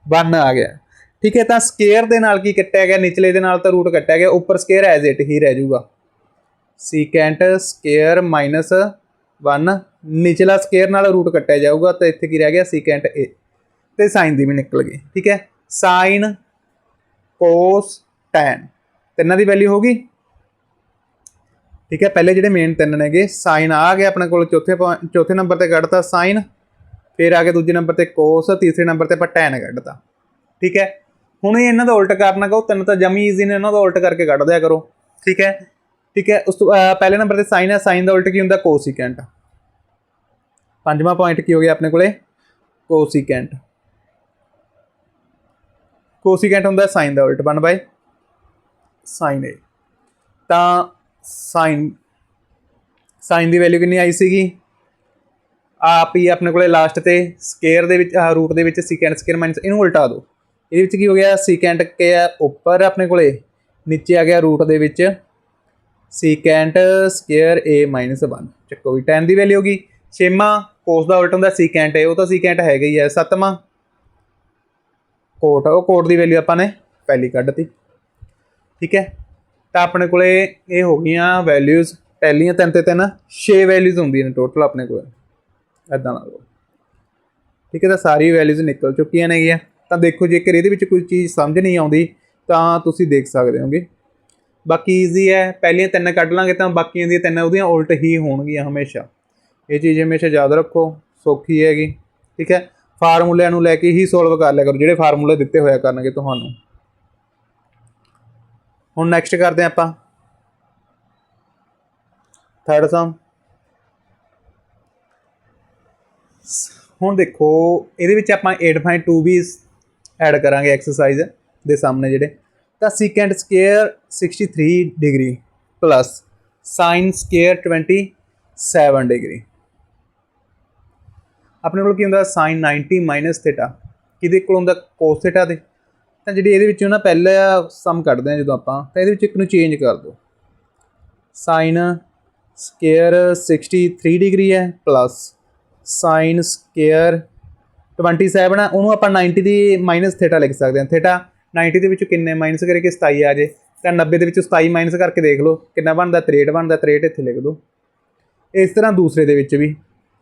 1 ਆ ਗਿਆ। ਠੀਕ ਹੈ, ਤਾਂ ਸਕੁਅਰ ਦੇ ਨਾਲ ਕੀ ਕੱਟਿਆ ਗਿਆ? ਨਿਚਲੇ ਦੇ ਨਾਲ ਤਾਂ ਰੂਟ ਕੱਟਿਆ ਗਿਆ। ਉੱਪਰ ਸਕੁਅਰ ਐਜ਼ ਇਟ ਹੀ ਰਹਿ ਜਾਊਗਾ। secant ਸਕੁਅਰ 1 ਨਿਚਲਾ ਸਕੁਅਰ ਨਾਲ ਰੂਟ ਕੱਟਿਆ ਜਾਊਗਾ ਤਾਂ ਇੱਥੇ ਕੀ ਰਹਿ ਗਿਆ ਸੀਕੈਂਟ a ਤੇ ਸਾਈਨ ਦੀ ਵੀ ਨਿਕਲ ਗਈ, ਠੀਕ ਹੈ? Sine cos tan. ਤਿੰਨਾਂ ਦੀ ਵੈਲਿਊ ਹੋ ਗਈ? ਠੀਕ ਹੈ, ਪਹਿਲੇ ਜਿਹੜੇ ਮੇਨ ਤਿੰਨ ਨੇਗੇ, ਸਾਈਨ ਆ ਗਿਆ ਆਪਣੇ ਕੋਲ, ਚੌਥੇ point- ਚੌਥੇ ਨੰਬਰ ਤੇ ਕੱਢਤਾ ਸਾਈਨ, ਫਿਰ ਆ ਗਿਆ ਦੂਜੇ ਨੰਬਰ ਤੇ ਕੋਸ, ਤੀਸਰੇ ਨੰਬਰ ਤੇ ਆਪਾਂ tan ਕੱਢਤਾ। ਠੀਕ ਹੈ? ਹੁਣ ਇਹ ਇਹਨਾਂ ਦਾ ਉਲਟ ਕਰਨਾ ਕਹੋ, ਤਿੰਨ ਤਾਂ ਜਮੀ ਈਜ਼ੀ ਨੇ, ਇਹਨਾਂ ਦਾ ਉਲਟ ਕਰਕੇ ਕੱਢ ਦਿਆ ਕਰੋ। ਠੀਕ ਹੈ? ਠੀਕ ਹੈ, ਉਸ ਤੋਂ ਪਹਿਲੇ ਨੰਬਰ ਤੇ ਸਾਈਨ ਹੈ, ਸਾਈਨ ਦਾ ਉਲਟ ਕੀ ਹੁੰਦਾ? ਕੋਸੀਕੈਂਟ ਪੰਜਵਾਂ ਪੁਆਇੰਟ ਕੀ ਹੋ ਗਿਆ ਆਪਣੇ ਕੋਲੇ? ਕੋਸੀਕੈਂਟ। ਕੋਸੀਕੈਂਟ ਹੁੰਦਾ ਸਾਈਨ ਦਾ ਉਲਟ 1 ਬਾਈ? ਸਾਈਨ ਏ ਤਾਂ ਸਾਈਨ ਸਾਈਨ ਦੀ ਵੈਲਿਊ ਕਿੰਨੀ ਆਈ ਸੀਗੀ? ਆਪ ਹੀ ਆਪਣੇ ਕੋਲੇ ਲਾਸਟ ਤੇ ਸਕੇਅਰ ਦੇ ਵਿੱਚ ਰੂਟ ਦੇ ਵਿੱਚ secant ਸਕੇਅਰ ਮਾਈਨਸ ਇਹਨੂੰ ਉਲਟਾ ਦਿਓ। ਇਹਦੇ ਵਿੱਚ ਕੀ ਹੋ ਗਿਆ? ਸੀਕੈਂਟ ਕੇ ਆ ਉੱਪਰ ਆਪਣੇ ਕੋਲੇ, ਨੀਚੇ ਆ ਗਿਆ ਰੂਟ ਦੇ ਵਿੱਚ ਸੀਕੈਂਟ ਸਕੇਅਰ a 1 ਚੱਕੋ ਵੀ tan ਦੀ ਵੈਲਿਊ ਹੋ ਗਈ। ਛੇਵਾਂ ਕੋਸ ਦਾ ਉਲਟ ਹੁੰਦਾ secant a ਉਹ ਤਾਂ secant ਹੈਗਾ ਹੀ ਹੈ, ਸੱਤਵਾਂ ਕੋਟ ਉਹ ਕੋਟ ਦੀ ਵੈਲਿਊ ਆਪਾਂ ਨੇ ਪਹਿਲੀ ਕੱਢਤੀ। ਠੀਕ ਹੈ? ਤਾਂ ਆਪਣੇ ਕੋਲੇ ਇਹ ਹੋ ਗਈਆਂ ਵੈਲਿਊਜ਼ ਪਹਿਲੀਆਂ ਤਿੰਨ ਤੇ ਤਿੰਨ 6 ਵੈਲਿਊਜ਼ ਹੁੰਦੀਆਂ ਨੇ ਟੋਟਲ ਆਪਣੇ ਕੋਲ। ਐਦਾਂ ਨਾਲ ਠੀਕ ਹੈ, ਤਾਂ ਸਾਰੀ ਵੈਲਿਊਜ਼ ਨਿਕਲ ਚੁੱਕੀਆਂ ਨੇਗੀਆਂ ਤਾਂ ਦੇਖੋ, ਜੇਕਰ ਇਹਦੇ ਵਿੱਚ ਕੋਈ ਚੀਜ਼ ਸਮਝ ਨਹੀਂ ਆਉਂਦੀ, ਤਾਂ ਤੁਸੀਂ ਦੇਖ ਸਕਦੇ ਹੋਗੇ। ਬਾਕੀ ਈਜ਼ੀ ਹੈ, ਪਹਿਲੀਆਂ ਤਿੰਨ ਕੱਢ ਲਾਂਗੇ ਤਾਂ ਬਾਕੀਆਂ ਦੀਆਂ ਤਿੰਨ ਉਹਦੀਆਂ ਉਲਟ ਹੀ ਹੋਣਗੀਆਂ ਹਮੇਸ਼ਾ। ਇਹ ਚੀਜ਼ ਹਮੇਸ਼ਾ ਯਾਦ ਰੱਖੋ, ਸੌਖੀ ਹੈਗੀ, ਠੀਕ ਹੈ? ਫਾਰਮੂਲਿਆਂ ਨੂੰ ਲੈ ਕੇ ਹੀ ਸੋਲਵ ਕਰ ਲਿਆ ਕਰੋ, ਜਿਹੜੇ ਫਾਰਮੂਲੇ ਦਿੱਤੇ ਹੋਇਆ ਕਰਨਗੇ ਤੁਹਾਨੂੰ। ਹੁਣ ਨੈਕਸਟ ਕਰਦੇ ਹਾਂ ਆਪਾਂ। ਥਰਡ ਸਮ ਹੁਣ ਦੇਖੋ, ਇਹਦੇ ਵਿੱਚ ਆਪਾਂ 8.2 ਵੀ ਐਡ ਕਰਾਂਗੇ ਐਕਸਰਸਾਈਜ਼ ਦੇ ਸਾਹਮਣੇ ਜਿਹੜੇ। ਤਾਂ secant square 63 degree plus sin square 27 degree ਆਪਣੇ ਕੋਲ ਕੀ ਹੁੰਦਾ sin 90 ਮਾਈਨਸ ਥੀਟਾ ਕਿਹਦੇ ਕੋਲ ਹੁੰਦਾ? cos ਥੀਟਾ ਦੇ। ਤਾਂ ਜਿਹੜੀ ਇਹਦੇ ਵਿੱਚੋਂ ਨਾ ਪਹਿਲਾ ਸਮ ਕੱਢਦੇ ਆ ਜਦੋਂ ਆਪਾਂ, ਤਾਂ ਇਹਦੇ ਵਿੱਚ ਇੱਕ ਨੂੰ ਚੇਂਜ ਕਰ ਦਿਓ। sin ਸਕੁਅਰ 63 ਡਿਗਰੀ ਹੈ ਪਲੱਸ sin ਸਕੁਅਰ 27 ਆ ਉਹਨੂੰ ਆਪਾਂ 90 ਦੀ ਮਾਈਨਸ ਥੀਟਾ ਲਿਖ ਸਕਦੇ ਹਾਂ। ਥੀਟਾ 90 ਦੇ ਵਿੱਚੋਂ ਕਿੰਨੇ ਮਾਈਨਸ ਕਰਕੇ 27 ਆ ਜੇ ਤਾਂ 90 ਦੇ ਵਿੱਚੋਂ 27 ਮਾਈਨਸ ਕਰਕੇ ਦੇਖ ਲਓ। ਕਿੰਨਾ ਬਣਦਾ? 63 ਬਣਦਾ। 63 ਇੱਥੇ ਲਿਖ ਦਿਓ। ਇਸ ਤਰ੍ਹਾਂ ਦੂਸਰੇ ਦੇ ਵਿੱਚ ਵੀ।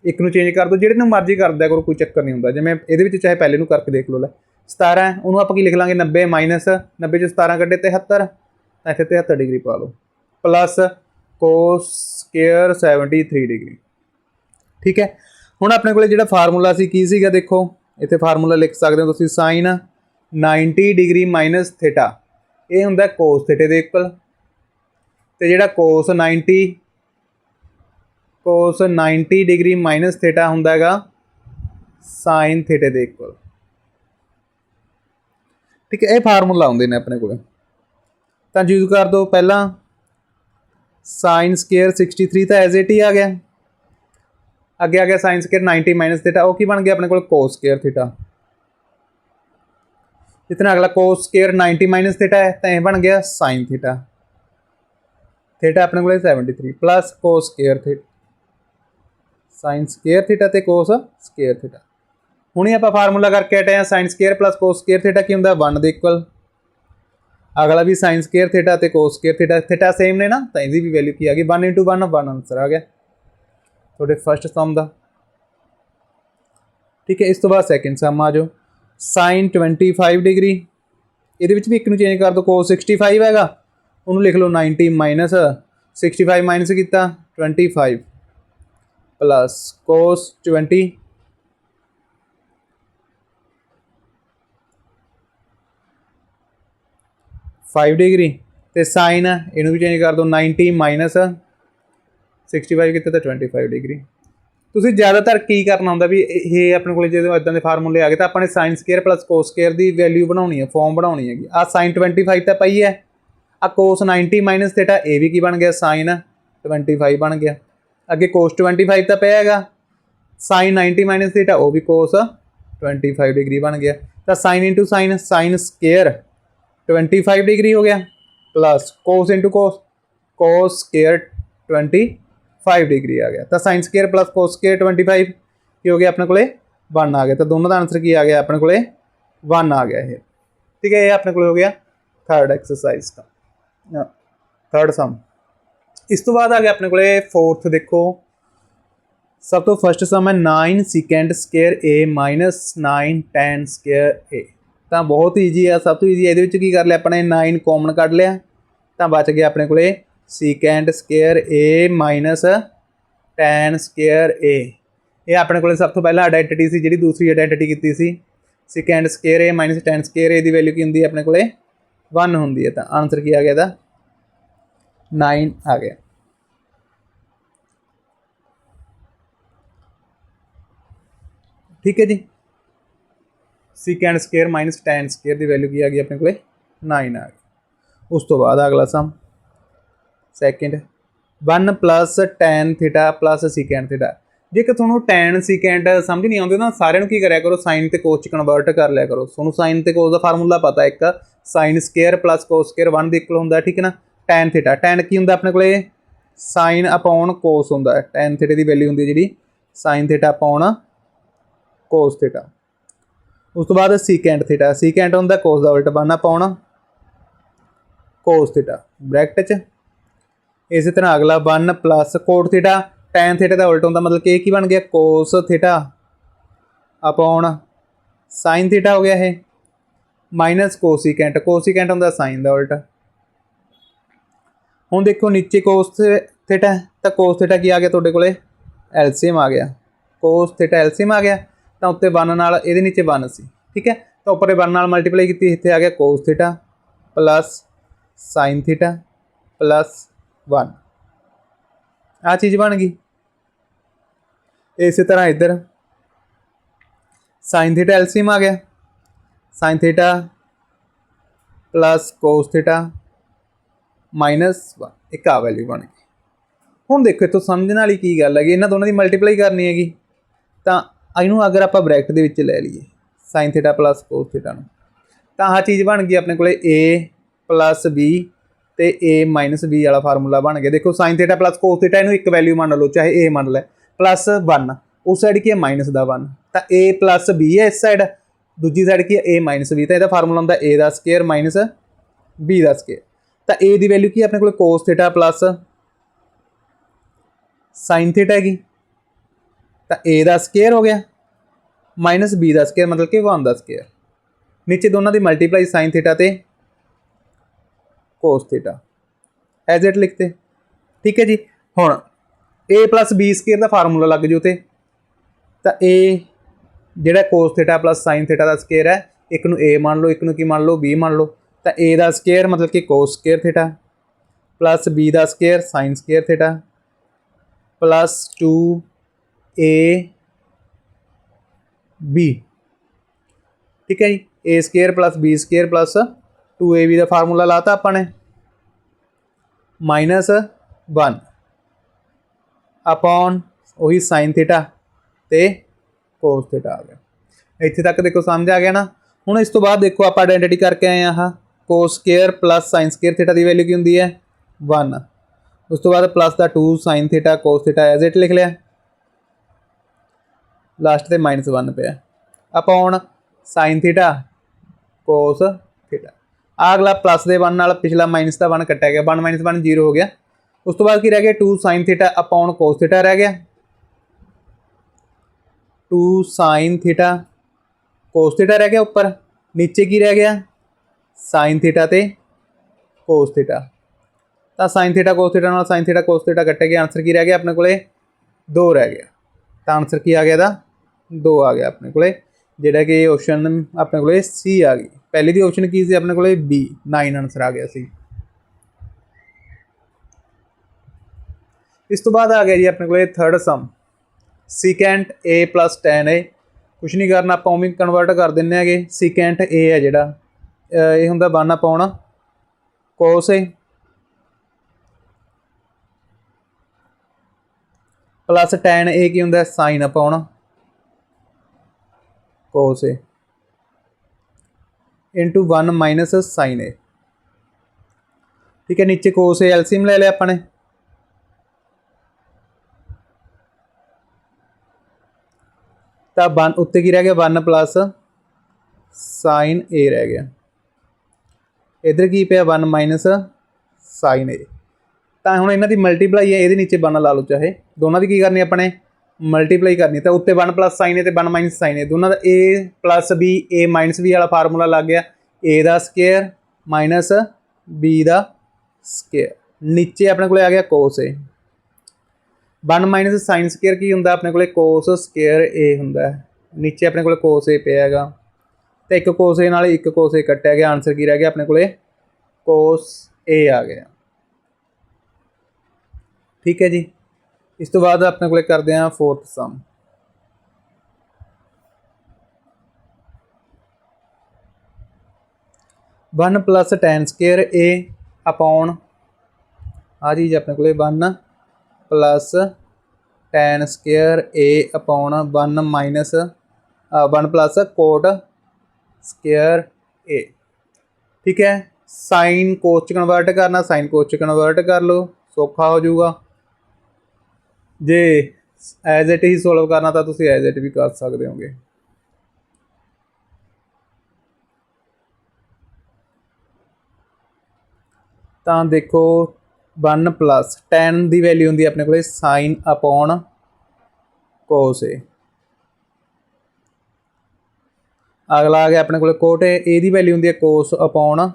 ਇੱਕ ਨੂੰ ਚੇਂਜ ਕਰ ਦਿਓ ਜਿਹੜੇ ਨੂੰ ਮਰਜ਼ੀ ਕਰ ਦਿਆ ਕਰੋ, ਕੋਈ ਚੱਕਰ ਨਹੀਂ ਹੁੰਦਾ। ਜਿਵੇਂ ਇਹਦੇ ਵਿੱਚ ਚਾਹੇ ਪਹਿਲੇ ਨੂੰ ਕਰਕੇ ਦੇਖ ਲਓ ਲੈ। 17 ਉਹਨੂੰ ਆਪਾਂ ਕੀ ਲਿਖ ਲਾਂਗੇ? 90 ਮਾਈਨਸ 90 ਚੋਂ 17 ਕੱਢੇ 73 ਤਾਂ ਇੱਥੇ 73 ਡਿਗਰੀ ਪਾ ਲਓ। Plus cos square 73 degree. ਠੀਕ ਹੈ? ਹੁਣ ਆਪਣੇ ਕੋਲੇ ਜਿਹੜਾ ਫਾਰਮੂਲਾ ਸੀ, ਕੀ ਸੀਗਾ ਦੇਖੋ? ਇੱਥੇ ਫਾਰਮੂਲਾ ਲਿਖ ਸਕਦੇ ਹੋ ਤੁਸੀਂ sin 90 ਡਿਗਰੀ ਮਾਈਨਸ ਥੀਟਾ ਇਹ ਹੁੰਦਾ ਕੋਸ ਥੀਟੇ ਦੇ ਇਕੁਅਲ ਤੇ ਜਿਹੜਾ cos 90 cos 90 degree minus theta ਹੁੰਦਾ ਹੈਗਾ sin ਥੀਟੇ ਦੇ ਇਕੁਅਲ ਠੀਕ ਹੈ, ਇਹ ਫਾਰਮੂਲਾ ਆਉਂਦੇ ਨੇ ਆਪਣੇ ਕੋਲ। ਤਾਂ ਯੂਜ਼ ਕਰ ਦਿਓ ਪਹਿਲਾਂ। sin ਸਕੁਅਰ 63 ਤਾਂ ਐਜ਼ ਇਟ ਹੀ ਆ ਗਿਆ। ਅੱਗੇ ਆ ਗਿਆ sin ਸਕੁਅਰ 90 ਮਾਈਨਸ ਥੀਟਾ ਉਹ ਕੀ ਬਣ ਗਿਆ ਆਪਣੇ ਕੋਲ? cos ਸਕੁਅਰ ਥੀਟਾ ਇਤਨਾ ਅਗਲਾ cos ਸਕੁਅਰ 90 ਮਾਈਨਸ ਥੀਟਾ ਹੈ, ਤਾਂ ਇਹ ਬਣ ਗਿਆ sin ਥੀਟਾ ਥੀਟਾ ਆਪਣੇ ਕੋਲ 73 plus cos square theta sin square theta ਤੇ cos ਸਕੁਅਰ ਥੀਟਾ ਹੁਣੇ ਆਪਾਂ ਫਾਰਮੂਲਾ ਕਰਕੇ ਹਟੇ ਆ sin square plus cos square theta ਕੀ ਹੁੰਦਾ? 1 ਦੇ ਇਕੁਅਲ ਅਗਲਾ ਵੀ sin ਸਕੁਅਰ ਥੀਟਾ ਤੇ cos square theta theta same ਨੇ ਨਾ, ਤਾਂ ਇਹਦੀ ਵੀ ਵੈਲਿਊ ਕੀ ਆ ਗਈ? 1 1 1 ਆਨਸਰ ਆ ਗਿਆ। ਤੁਹਾਡੇ ਫਰਸਟ ਸਮ ਦਾ। ਠੀਕ ਹੈ, ਇਸ ਤੋਂ ਬਾਅਦ ਸੈਕਿੰਡ ਸਮ ਆ ਜਾਓ। sin 25 ਡਿਗਰੀ ਇਹਦੇ ਵਿੱਚ ਵੀ ਇੱਕ ਨੂੰ ਚੇਂਜ ਕਰ ਦਿਓ, cos 65 ਹੈਗਾ। ਉਹਨੂੰ ਲਿਖ ਲਓ 90 ਮਾਈਨਸ 65 ਮਾਈਨਸ ਕੀਤਾ 25 ਪਲੱਸ cos 20 5 ਡਿਗਰੀ ਤੇ sin ਇਹਨੂੰ ਵੀ ਚੇਂਜ ਕਰ ਦਿਓ 90 ਮਾਈਨਸ 65 ਕੀਤਾ ਤਾਂ 25 ਡਿਗਰੀ ਤੁਸੀਂ ਜ਼ਿਆਦਾਤਰ ਕੀ ਕਰਨਾ ਹੁੰਦਾ ਵੀ ਇਹ ਆਪਣੇ ਕੋਲ ਜਦੋਂ ਇਦਾਂ ਦੇ ਫਾਰਮੂਲੇ ਆ ਗਏ ਤਾਂ ਆਪਾਂ ਨੇ sin square plus cos square ਦੀ ਵੈਲਿਊ ਬਣਾਉਣੀ ਹੈ ਫਾਰਮ ਬਣਾਉਣੀ ਹੈਗੀ। ਆ sin 25 ਤਾਂ ਪਈ ਹੈ। ਆ cos 90 ਮਾਈਨਸ ਥੀਟਾ ਇਹ ਵੀ ਕੀ ਬਣ ਗਿਆ? sin 25 ਬਣ ਗਿਆ। ਅੱਗੇ cos 25 ਤਾਂ ਪਿਆ ਹੈਗਾ। sin 90 ਮਾਈਨਸ ਥੀਟਾ ਉਹ ਵੀ cos 25 ਡਿਗਰੀ ਬਣ ਗਿਆ। ਤਾਂ sin into sin sin square 25 degree ਹੋ ਗਿਆ। Plus cos into cos cos square 25 degree ਆ ਗਿਆ। ਤਾਂ sin square plus cos square 25 ਕੀ ਹੋ ਗਿਆ ਆਪਣੇ ਕੋਲੇ? 1 ਆ ਗਿਆ। ਤਾਂ ਦੋਨਾਂ ਦਾ ਆਨਸਰ ਕੀ ਆ ਗਿਆ? ਆਪਣੇ ਕੋਲੇ 1 ਆ ਗਿਆ ਇਹ। ਠੀਕ ਹੈ, ਇਹ ਆਪਣੇ ਕੋਲ ਹੋ ਗਿਆ ਥਰਡ ਐਕਸਰਸਾਈਜ਼ ਦਾ। ਥਰਡ ਸਮ ਇਸ ਤੋਂ ਬਾਅਦ ਆ ਗਿਆ ਆਪਣੇ ਕੋਲੇ ਫੋਰਥ ਦੇਖੋ। ਸਭ ਤੋਂ ਫਰਸਟ ਸਮ ਹੈ 9 secant square a 9 tan square a ਤਾਂ ਬਹੁਤ ਈਜੀ ਆ, ਸਭ ਤੋਂ ਈਜੀ ਇਹਦੇ ਵਿੱਚ ਕੀ ਕਰ ਲਿਆ ਆਪਣੇ ਨੇ 9 ਕਾਮਨ ਕੱਢ ਲਿਆ। ਤਾਂ ਬਚ ਗਿਆ ਆਪਣੇ ਕੋਲੇ secant square a tan square a ਇਹ ਆਪਣੇ ਕੋਲੇ ਸਭ ਤੋਂ ਪਹਿਲਾਂ ਆਇਡੈਂਟੀਟੀ ਸੀ, ਜਿਹੜੀ ਦੂਸਰੀ ਆਇਡੈਂਟੀਟੀ ਕੀਤੀ ਸੀ। secant square a tan square a ਦੀ ਵੈਲਿਊ ਕੀ ਹੁੰਦੀ ਹੈ ਆਪਣੇ ਕੋਲੇ? 1 ਹੁੰਦੀ ਹੈ। ਤਾਂ ਆਨਸਰ ਕੀ ਆ ਗਿਆ ਇਹਦਾ? 9 ਆ ਗਿਆ। ਠੀਕ ਹੈ ਜੀ। secant ਸਕੁਅਰ tan ਸਕੁਅਰ ਦੀ ਵੈਲਿਊ ਕੀ ਆ ਗਈ ਆਪਣੇ ਕੋਲੇ? 9 ਆ ਗਈ। ਉਸ ਤੋਂ ਬਾਅਦ ਅਗਲਾ sum second 1 tan theta secant theta ਜੇਕਰ ਤੁਹਾਨੂੰ tan secant ਸਮਝ ਨਹੀਂ ਆਉਂਦੇ ਨਾ, ਸਾਰਿਆਂ ਨੂੰ ਕੀ ਕਰਿਆ ਕਰੋ sin ਤੇ cos ਚ ਕਨਵਰਟ ਕਰ ਲਿਆ ਕਰੋ। ਤੁਹਾਨੂੰ sin ਤੇ cos ਦਾ ਫਾਰਮੂਲਾ ਪਤਾ ਇੱਕ। sin ਸਕੁਅਰ cos ਸਕੁਅਰ 1 ਦੇ ਇਕੁਅਲ ਹੁੰਦਾ, ਠੀਕ ਹੈ ਨਾ? Tan ਥੀਟਾ tan ਕੀ ਹੁੰਦਾ ਆਪਣੇ ਕੋਲੇ? sin ਅਪੋਨ cos ਹੁੰਦਾ ਹੈ। tan ਥੀਟੇ ਦੀ ਵੈਲਿਊ ਹੁੰਦੀ ਹੈ ਜਿਹੜੀ। sin theta upon cos theta ਉਸ ਤੋਂ ਬਾਅਦ secant ਥੀਟਾ secant ਹੁੰਦਾ cos ਦਾ ਉਲਟ ਬਣਨਾ ਪਾਉਣਾ cos ਥੀਟਾ ਬ੍ਰੈਕਟ ਚ। ਇਸੇ ਤਰ੍ਹਾਂ ਅਗਲਾ 1 plus cot theta tan theta ਦਾ ਉਲਟ ਹੁੰਦਾ ਮਤਲਬ ਕਿ ਇਹ ਕੀ ਬਣ ਗਿਆ? cos theta upon sin theta ਹੋ ਗਿਆ ਇਹ। ਮਾਈਨਸ ਕੋਸੀਕੈਂਟ ਕੋਸੀਕੈਂਟ ਹੁੰਦਾ sin ਦਾ ਉਲਟ। ਹੁਣ ਦੇਖੋ ਨੀਚੇ cos ਥੀਟਾ ਤਾਂ cos ਥੀਟਾ ਕੀ ਆ ਗਿਆ ਤੁਹਾਡੇ ਕੋਲੇ? ਐਲਸੀਐਮ ਆ ਗਿਆ। cos ਥੀਟਾ ਐਲਸੀਐਮ ਆ ਗਿਆ, ਤਾਂ ਉੱਤੇ 1 ਨਾਲ ਇਹਦੇ ਨੀਚੇ 1 ਸੀ, ਠੀਕ ਹੈ? ਤਾਂ ਉੱਪਰ 1 ਨਾਲ ਮਲਟੀਪਲਾਈ ਕੀਤੀ, ਇੱਥੇ ਆ ਗਿਆ cos theta plus sin theta plus 1 ਆ ਚੀਜ਼ ਬਣ ਗਈ। ਇਸੇ ਤਰ੍ਹਾਂ ਇੱਧਰ। sin ਥੀਟਾ ਐਲਸੀਐਮ ਆ ਗਿਆ। sin theta plus cos theta 1 ਇੱਕ ਆ ਵੈਲਿਊ ਬਣ ਗਈ। ਹੁਣ ਦੇਖੋ, ਇੱਥੋਂ ਸਮਝਣ ਵਾਲੀ ਕੀ ਗੱਲ ਹੈਗੀ? ਇਹਨਾਂ ਦੋਨਾਂ ਦੀ ਮਲਟੀਪਲਾਈ ਕਰਨੀ ਹੈਗੀ। ਤਾਂ ਇਹਨੂੰ ਅਗਰ ਆਪਾਂ ਬ੍ਰੈਕਟ ਦੇ ਵਿੱਚ ਲੈ ਲਈਏ, sin ਥੀਟਾ cos ਥੀਟਾ ਨੂੰ, ਤਾਂ ਆਹ ਚੀਜ਼ ਬਣ ਗਈ ਆਪਣੇ ਕੋਲੇ a ਪਲੱਸ b ਤੇ a ਮਾਈਨਸ b ਵਾਲਾ ਫਾਰਮੂਲਾ ਬਣ ਗਿਆ। ਦੇਖੋ, sin theta plus cos theta ਇਹਨੂੰ ਇੱਕ ਵੈਲਿਊ ਮੰਨ ਲਓ, ਚਾਹੇ a ਮੰਨ ਲੈ ਪਲੱਸ 1 ਉਸ ਸਾਈਡ ਕੀ ਹੈ? ਮਾਈਨਸ ਦਾ 1 ਤਾਂ a ਪਲੱਸ b ਹੈ ਇਸ ਸਾਈਡ ਦੂਜੀ ਸਾਈਡ ਕੀ ਹੈ? A ਮਾਈਨਸ b ਤਾਂ ਇਹਦਾ ਫਾਰਮੂਲਾ ਹੁੰਦਾ a ਦਾ ਸਕੁਅਰ ਮਾਈਨਸ b ਦਾ ਸਕੁਅਰ ਤਾਂ a ਦੀ ਵੈਲਿਊ ਕੀ ਆਪਣੇ ਕੋਲ cos theta plus sin theta ਹੈਗੀ। ਤਾਂ a ਦਾ ਸਕੁਅਰ ਹੋ ਗਿਆ। ਮਾਈਨਸ b ਦਾ ਸਕੁਅਰ ਮਤਲਬ ਕਿ 1 ਦਾ ਸਕੁਅਰ ਨੀਚੇ ਦੋਨਾਂ ਦੀ ਮਲਟੀਪਲਾਈ sin ਥੀਟਾ ਤੇ cos ਥੀਟਾ ਐਜ਼ ਇਟ ਲਿਖਤੇ। ਠੀਕ ਹੈ ਜੀ? ਹੁਣ a b ਸਕੁਅਰ ਦਾ ਫਾਰਮੂਲਾ ਲੱਗ ਜੂ ਤੇ ਤਾਂ a ਜਿਹੜਾ cos ਥੀਟਾ sin ਥੀਟਾ ਦਾ ਸਕੁਅਰ ਹੈ, ਇੱਕ ਨੂੰ a ਮੰਨ ਲਓ, ਇੱਕ ਨੂੰ ਕੀ ਮੰਨ ਲਓ, b ਮੰਨ ਲਓ। ਤਾਂ a ਦਾ ਸਕੁਅਰ ਮਤਲਬ ਕਿ cos square theta plus b ਦਾ square sin square theta plus 2a b. ਠੀਕ ਹੈ ਜੀ? A square plus b square plus 2ab ਦਾ ਫਾਰਮੂਲਾ ਲਾਤਾ ਆਪਾਂ ਨੇ। ਮਾਈਨਸ 1 ਅਪਨ ਉਹੀ sin ਥੀਟਾ ਤੇ cos ਥੀਟਾ ਆ ਗਿਆ। ਇੱਥੇ ਤੱਕ ਦੇਖੋ ਸਮਝ ਆ ਗਿਆ ਨਾ? ਹੁਣ ਇਸ ਤੋਂ ਬਾਅਦ ਦੇਖੋ ਆਪਾਂ ਆਇਡੈਂਟੀਟੀ ਕਰਕੇ ਆਏ ਆਹ cos square plus sin square theta ਦੀ ਵੈਲਿਊ ਕੀ ਹੁੰਦੀ ਹੈ? 1 ਉਸ ਤੋਂ ਬਾਅਦ ਪਲੱਸ ਦਾ 2 sin theta cos theta as it ਲਿਖ ਲਿਆ। ਲਾਸਟ ਤੇ ਮਾਈਨਸ 1 ਪਿਆ। ਆਪਾਂ ਹੁਣ sin ਥੀਟਾ cos ਥੀਟਾ ਆਹ ਅਗਲਾ ਪਲੱਸ ਦੇ 1 ਨਾਲ ਪਿਛਲਾ ਮਾਈਨਸ ਦਾ 1 ਕੱਟਿਆ ਗਿਆ। 1 1 0 ਹੋ ਗਿਆ। ਉਸ ਤੋਂ ਬਾਅਦ ਕੀ ਰਹਿ ਗਿਆ? 2 sin theta upon cos theta ਰਹਿ ਗਿਆ। 2 sin ਥੀਟਾ cos ਥੀਟਾ ਰਹਿ ਗਿਆ ਉੱਪਰ। ਨੀਚੇ ਕੀ ਰਹਿ ਗਿਆ? Sin ਥੀਟਾ ਤੇ cos ਥੀਟਾ ਤਾਂ sin ਥੀਟਾ cos ਥੀਟਾ ਨਾਲ sin ਥੀਟਾ cos ਥੀਟਾ ਕੱਟੇ ਗਏ। ਆਨਸਰ ਕੀ ਰਹਿ ਗਿਆ ਆਪਣੇ ਕੋਲੇ? 2 ਰਹਿ ਗਿਆ। ਤਾਂ ਆਨਸਰ ਕੀ ਆ ਗਿਆ ਇਹਦਾ? 2 ਆ ਗਿਆ ਆਪਣੇ ਕੋਲੇ। ਜਿਹੜਾ ਕਿ ਆਪਸ਼ਨ ਆਪਣੇ ਕੋਲੇ ਸੀ ਆ ਗਈ। ਪਹਿਲੀ ਦੀ ਆਪਸ਼ਨ ਕੀ ਸੀ ਆਪਣੇ ਕੋਲੇ? ਬੀ 9 ਆਨਸਰ ਆ ਗਿਆ ਸੀ। ਇਸ ਤੋਂ ਬਾਅਦ ਆ ਗਿਆ ਜੀ ਆਪਣੇ ਕੋਲੇ third sum secant a tan a ਕੁਝ ਨਹੀਂ ਕਰਨਾ, ਆਪਾਂ ਉਵੇਂ ਕਨਵਰਟ ਕਰ ਦਿੰਨੇ ਆਗੇ secant a ਹੈ ਜਿਹੜਾ। ਇਹ ਹੁੰਦਾ ਬਾਨਾ ਪਾਉਣਾ। Cos a plus tan a ਕੀ ਹੁੰਦਾ? ਸਾਈਨ ਪਾਉਣਾ। Cos a into 1 minus sine a ਠੀਕ ਹੈ, ਨੀਚੇ cos a ਐਲਸੀਐਮ ਲੈ ਲਿਆ ਆਪਾਂ ਨੇ। ਤਾਂ 1 ਉੱਤੇ ਕੀ ਰਹਿ ਗਿਆ? 1 ਪਲੱਸ ਸਾਈਨ a ਰਹਿ ਗਿਆ। ਇਧਰ ਕੀ ਪਿਆ? 1 ਮਾਈਨਸ sin a ਤਾਂ ਹੁਣ ਇਹਨਾਂ ਦੀ ਮਲਟੀਪਲਾਈ ਹੈ ਇਹਦੇ ਨੀਚੇ 1 ਲਾ ਲਓ ਚਾਹੇ। ਦੋਨਾਂ ਦੀ ਕੀ ਕਰਨੀ ਆਪਣੇ? ਮਲਟੀਪਲਾਈ ਕਰਨੀ ਤਾਂ ਉੱਤੇ 1 ਪਲੱਸ sin a ਤੇ 1 ਮਾਈਨਸ sin a ਦੋਨਾਂ ਦਾ a plus b, a minus b ਵਾਲਾ ਫਾਰਮੂਲਾ ਲੱਗ ਗਿਆ। A ਦਾ ਸਕੁਅਰ ਮਾਈਨਸ b ਦਾ ਸਕੁਅਰ ਨੀਚੇ ਆਪਣੇ ਕੋਲੇ ਆ ਗਿਆ cos a 1 minus sin square ਕੀ ਹੁੰਦਾ? ਆਪਣੇ ਕੋਲੇ cos ਸਕੁਅਰ a ਹੁੰਦਾ। ਨੀਚੇ ਆਪਣੇ ਕੋਲੇ cos a ਪਿਆ ਹੈਗਾ। ਤੇ ਇੱਕ ਕੋਸ a ਨਾਲ ਇੱਕ cos a ਕੱਟਿਆ ਗਿਆ ਆਨਸਰ ਕੀ ਰਹਿ ਗਿਆ ਆਪਣੇ ਕੋਲੇ? ਕੋਸ a ਆ ਗਿਆ। ਠੀਕ ਹੈ ਜੀ। ਇਸ ਤੋਂ ਬਾਅਦ ਆਪਣੇ ਕੋਲੇ ਕਰਦੇ ਹਾਂ fourth sum one plus tan square a upon ਆ ਚੀਜ਼ ਆਪਣੇ ਕੋਲੇ 1 plus tan square a upon 1 minus 1 plus cot square a. ਠੀਕ ਹੈ? ਸਾਈਨ ਕੋਸ ਚ ਕਨਵਰਟ ਕਰਨਾ ਸਾਈਨ ਕੋਸ ਚ ਕਨਵਰਟ ਕਰ ਲਓ, ਸੌਖਾ ਹੋ ਜਾਊਗਾ। ਜੇ ਐਜ਼ ਇਟ ਹੀ ਸੋਲਵ ਕਰਨਾ, ਤਾਂ ਤੁਸੀਂ ਐਜ਼ ਇਟ ਵੀ ਕਰ ਸਕਦੇ ਹੋਗੇ। ਤਾਂ ਦੇਖੋ 1 ਪਲੱਸ tan ਦੀ ਵੈਲਿਊ ਹੁੰਦੀ ਆਪਣੇ ਕੋਲੇ sin ਅਪੋਨ cos a ਅਗਲਾ ਆ ਗਿਆ ਆਪਣੇ ਕੋਲੇ ਕੋਟ a ਇਹਦੀ ਵੈਲਿਊ ਹੁੰਦੀ ਹੈ ਕੋਸ ਅਪੋਨ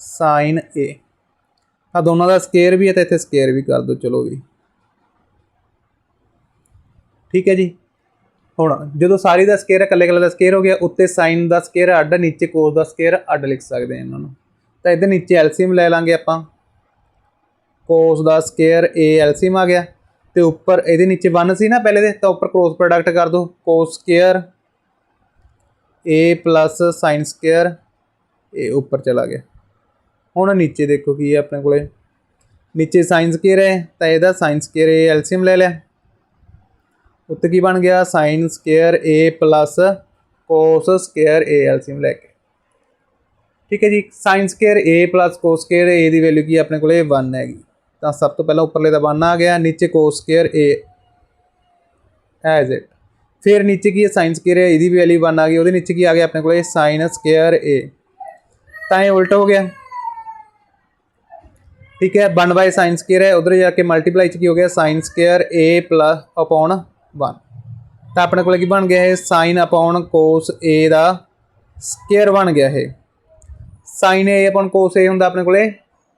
ਸਾਈਨ ਏ ਆ ਦੋਨਾਂ ਦਾ ਸਕੁਅਰ ਵੀ ਹੈ ਤੇ ਇੱਥੇ ਸਕੁਅਰ ਵੀ ਕਰ ਦਿਓ, ਚਲੋ ਵੀ ਠੀਕ ਹੈ ਜੀ? ਹੁਣ ਜਦੋਂ ਸਾਰੀ ਦਾ ਸਕੁਅਰ ਇਕੱਲੇ ਇਕੱਲੇ ਦਾ ਸਕੁਅਰ ਹੋ ਗਿਆ, ਉੱਤੇ ਸਾਈਨ ਦਾ ਸਕੁਅਰ ਅੱਡ, ਨੀਚੇ ਕੋਸ ਦਾ ਸਕੁਅਰ ਅੱਡ ਲਿਖ ਸਕਦੇ ਹਾਂ ਇਹਨਾਂ ਨੂੰ। ਤਾਂ ਇਹਦੇ ਨੀਚੇ ਐਲਸੀਐਮ ਲੈ ਲਾਂਗੇ ਆਪਾਂ। ਕੋਸ ਦਾ ਸਕੁਅਰ ਏ ਐਲਸੀਐਮ ਆ ਗਿਆ, ਤੇ ਉੱਪਰ ਇਹਦੇ ਨੀਚੇ 1 ਸੀ ਨਾ ਪਹਿਲੇ ਦੇ, ਤਾਂ ਉੱਪਰ ਕ੍ਰੋਸ ਪ੍ਰੋਡਕਟ ਕਰ ਦੋ cos square a sin square ਇਹ ਉੱਪਰ ਚਲਾ ਗਿਆ। ਹੁਣ ਨੀਚੇ ਦੇਖੋ ਕੀ ਹੈ ਆਪਣੇ ਕੋਲੇ। ਨੀਚੇ ਸਾਈਨ ਸਕੁਅਰ ਹੈ, ਤਾਂ ਇਹਦਾ ਸਾਈਨ ਸਕੁਅਰ a ਐਲਸੀਅਮ ਲੈ ਲਿਆ। ਉੱਤੇ ਕੀ ਬਣ ਗਿਆ? Sine square a plus cos square a LCM ਲੈ ਕੇ। ਠੀਕ ਹੈ ਜੀ sine square a plus cos square a ਦੀ ਵੈਲਿਊ ਕੀ ਆਪਣੇ ਕੋਲੇ? 1 ਹੈਗੀ। ਤਾਂ ਸਭ ਤੋਂ ਪਹਿਲਾਂ ਉੱਪਰਲੇ ਦਾ 1 ਆ ਗਿਆ, ਨੀਚੇ cos square a as it ਫਿਰ ਨੀਚੇ ਕੀ ਹੈ? ਸਾਈਨ ਸਕੁਅਰ ਹੈ, ਇਹਦੀ ਵੀ ਵੈਲਿਊ 1 ਆ ਗਈ, ਉਹਦੇ ਨੀਚੇ ਕੀ ਆ ਗਿਆ? ਆਪਣੇ ਕੋਲੇ ਸਾਈਨ ਸਕੁਅਰ a ਤਾਂ ਇਹ ਉਲਟ ਹੋ ਗਿਆ। ਠੀਕ ਹੈ 1 ਬਾਈ ਸਾਈਨ ਸਕੁਅਰ ਹੈ, ਉਧਰ ਜਾ ਕੇ ਮਲਟੀਪਲਾਈ ਚ ਕੀ ਹੋ ਗਿਆ? Sine square a plus upon 1 ਤਾਂ ਆਪਣੇ ਕੋਲ ਕੀ ਬਣ ਗਿਆ ਇਹ? ਸਾਈਨ ਅਪੋਨ cos a ਦਾ ਸਕੁਅਰ ਬਣ ਗਿਆ ਇਹ। Sine a upon cos a ਹੁੰਦਾ ਆਪਣੇ ਕੋਲੇ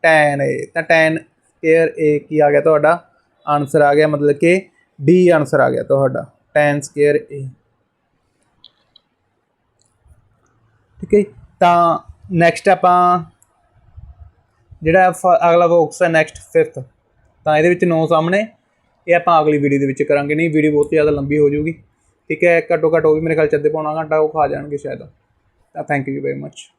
tan a ਤਾਂ tan ਸਕੁਅਰ a ਕੀ ਆ ਗਿਆ ਤੁਹਾਡਾ? ਆਨਸਰ ਆ ਗਿਆ, ਮਤਲਬ ਕਿ D ਆਨਸਰ ਆ ਗਿਆ ਤੁਹਾਡਾ। Tan ਸਕੁਅਰ a ਠੀਕ ਹੈ ਜੀ। ਤਾਂ ਨੈਕਸਟ ਆਪਾਂ ਜਿਹੜਾ ਫ- ਅਗਲਾ ਬਾਕਸ ਹੈ ਨੈਕਸਟ 5th ਤਾਂ ਇਹਦੇ ਵਿੱਚ ਨੌ ਸਾਹਮਣੇ, ਇਹ ਆਪਾਂ ਅਗਲੀ ਵੀਡੀਓ ਦੇ ਵਿੱਚ ਕਰਾਂਗੇ। ਨਹੀਂ ਵੀਡੀਓ ਬਹੁਤ ਜ਼ਿਆਦਾ ਲੰਬੀ ਹੋ ਜਾਊਗੀ। ਠੀਕ ਹੈ, ਘੱਟੋ ਘੱਟ ਉਹ ਵੀ ਮੇਰੇ ਖਿਆਲ ਚ ਪਾਉਣਾ ਘੰਟਾ ਉਹ ਖਾ ਜਾਣਗੇ ਸ਼ਾਇਦ। ਤਾਂ ਥੈਂਕ ਯੂ ਵੈਰੀ ਮੱਚ